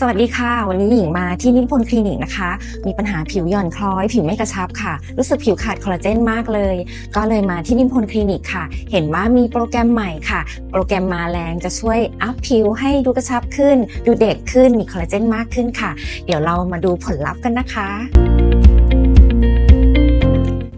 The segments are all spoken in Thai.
สวัสดีค่ะ วันนี้หญิงมาที่นิพนธ์คลินิกนะคะ มีปัญหาผิวหย่อนคล้อย ผิวไม่กระชับค่ะ รู้สึกผิวขาดคอลลาเจนมากเลย ก็เลยมาที่นิพนธ์คลินิกค่ะ เห็นว่ามีโปรแกรมใหม่ค่ะ โปรแกรมมาแรงจะช่วยอัพผิวให้ดูกระชับขึ้น ดูเด็กขึ้นมีคอลลาเจนมากขึ้นค่ะ เดี๋ยวเรามาดูผลลัพธ์กันนะคะ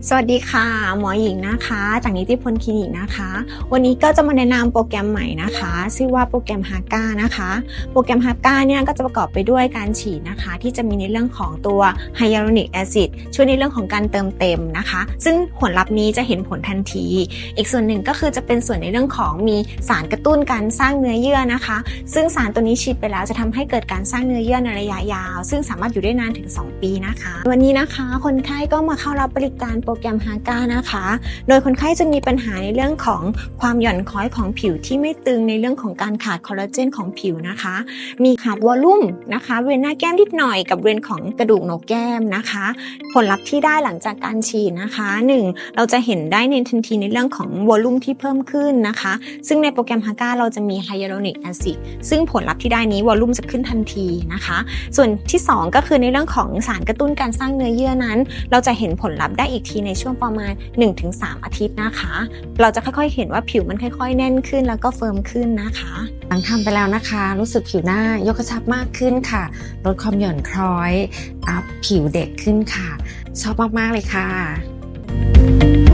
สวัสดีค่ะ หมอหญิงนะคะ จากนิติพลคลินิกนะคะ วันนี้ก็จะมาแนะนำโปรแกรมใหม่นะคะ ชื่อว่าโปรแกรมฮาก้านะคะ โปรแกรมฮาก้าเนี่ยก็จะประกอบไปด้วยการฉีดนะคะ ที่จะมีในเรื่องของตัวไฮยาลูริกแอซิดช่วยในเรื่องของการเติมเต็มนะคะ ซึ่งผลลัพธ์นี้จะเห็นผลทันที อีกส่วนหนึ่งก็คือจะเป็นส่วนในเรื่องของมีสารกระตุ้นการสร้างเนื้อเยื่อนะคะ ซึ่งสารตัวนี้ฉีดไปแล้วจะทำให้เกิดการสร้างเนื้อเยื่อในระยะยาว ซึ่งสามารถอยู่ได้นานถึง 2 ปีนะคะ วันนี้นะคะ คนไข้ก็มาเข้ารับบริการรแกรมฮาก้านะคะ โดยคนไข้จะมีปัญหาในเรื่องของความหย่อนคล้อยของผิวที่ไม่ตึงในเรื่องของการขาดคอลลาเจนของผิวนะคะ มีขาดวอลลุ่มนะคะเวียนหน้าแก้มนิดหน่อยกับเวียนของกระดูกโหนกแก้มนะคะ ผลลัพธ์ที่ได้หลังจากการฉีดนะคะ 1. เราจะเห็นได้ในทันทีในเรื่องของวอลลุ่มที่เพิ่มขึ้นนะคะ ซึ่งในโปรแกรมฮาก้าเราจะมีไฮยาลูรอนิกแอซิดซึ่งผลลัพธ์ที่ได้นี้วอลลุ่มจะขึ้นทันทีนะคะ ส่วนที่ 2 ก็คือในเรื่องของสารกระตุ้นการสร้างเนื้อเยื่อนั้น เราจะเห็นผลลัพธ์ได้อีกทีในช่วงประมาณ 1-3 อาทิตย์นะคะ เราจะค่อยๆเห็นว่าผิวมันค่อยๆ แน่นขึ้นแล้วก็เฟิร์มขึ้นนะคะ หลังทำไปแล้วนะคะ รู้สึกผิวหน้ายกกระชับมากขึ้นค่ะ ลดความหย่อนคล้อยอัพผิวเด็กขึ้นค่ะ ชอบมากๆเลยค่ะ